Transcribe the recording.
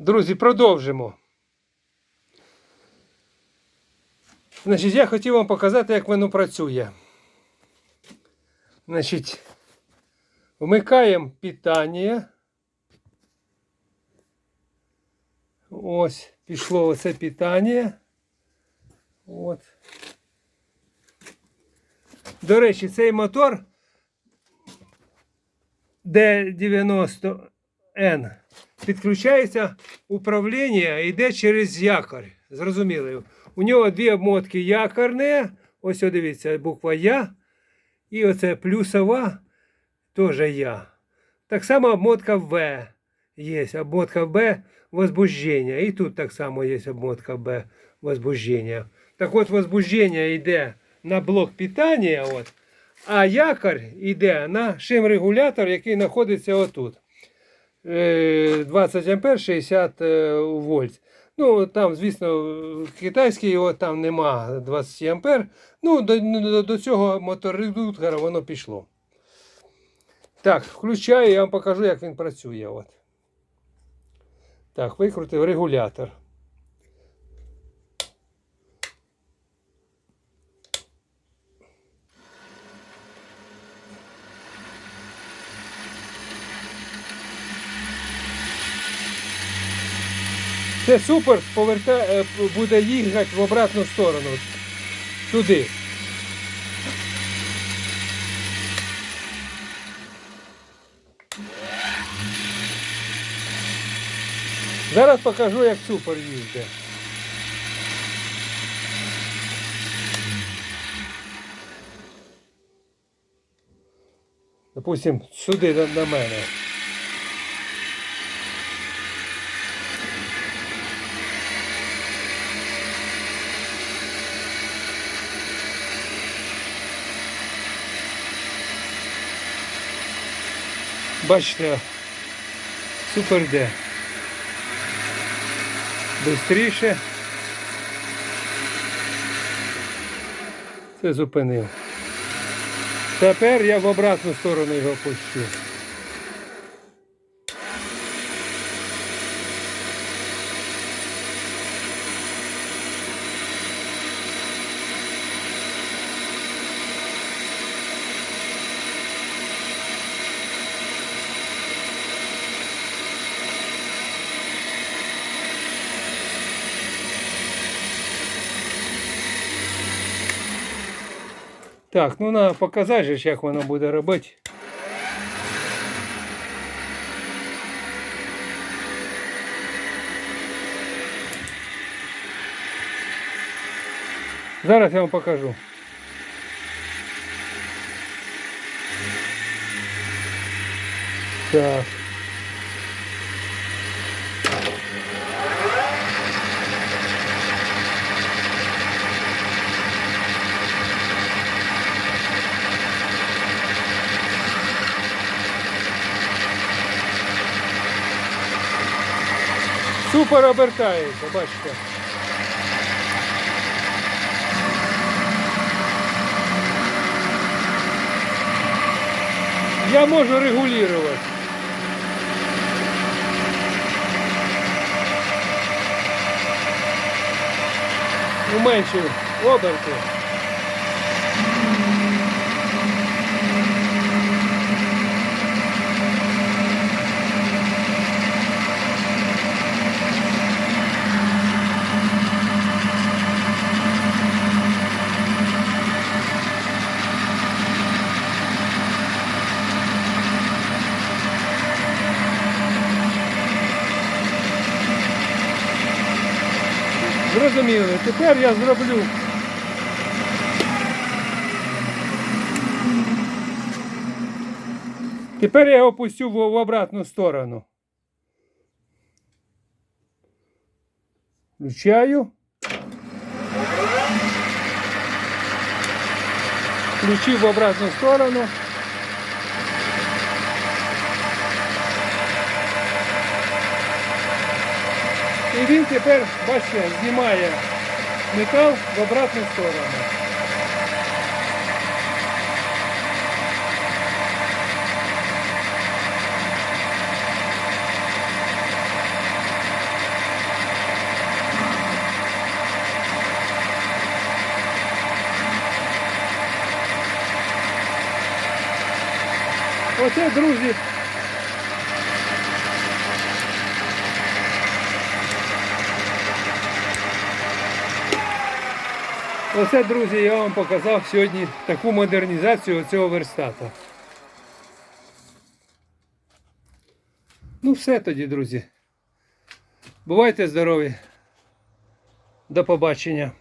Друзі, продовжимо. Значить, я хотів вам показати, як воно працює. Значить, вмикаємо питання. Ось, пішло оце питання. От. До речі, цей мотор D90N підключається управління, йде через якорь. Зрозуміли? У нього дві обмотки якорне. Ось дивіться, буква Я. І оце плюсова теж Я. Так само обмотка В є. Обмотка Б возбуждення. І тут так само є обмотка Б возбуждення. Так от возбуждення йде на блок питання, от, а якорь йде на шим-регулятор, який знаходиться отут. Е, 20 ампер 60 е, вольт. Ну, там, звісно, китайський його там нема 20 ампер. Ну, до, до, до цього моторедуктора воно пішло. Так, включаю, я вам покажу, як він працює. От. Так, викрутив регулятор. Це супер поверта... е, буде їхати в обратну сторону. Туди. Зараз покажу, як супер їздить. Допустим, сюди до мене. Бачите, супер йде. Бистріше. Це зупинив. Тепер я в обратну сторону його пущу. Так, ну треба показати, же як воно буде робити. Зараз я вам покажу. Так. Супер обертається, бачите. Я можу регулювати. Уменшив оберти. Зрозуміли. Тепер я зроблю. Тепер я його пустю в, обратну сторону. Включаю. Включив в обратну сторону. І він тепер, бачите, знімає метал в обратну сторону. Оце, друзі. Оце, друзі, я вам показав сьогодні таку модернізацію цього верстата. Ну, все тоді, друзі. Бувайте здорові. До побачення.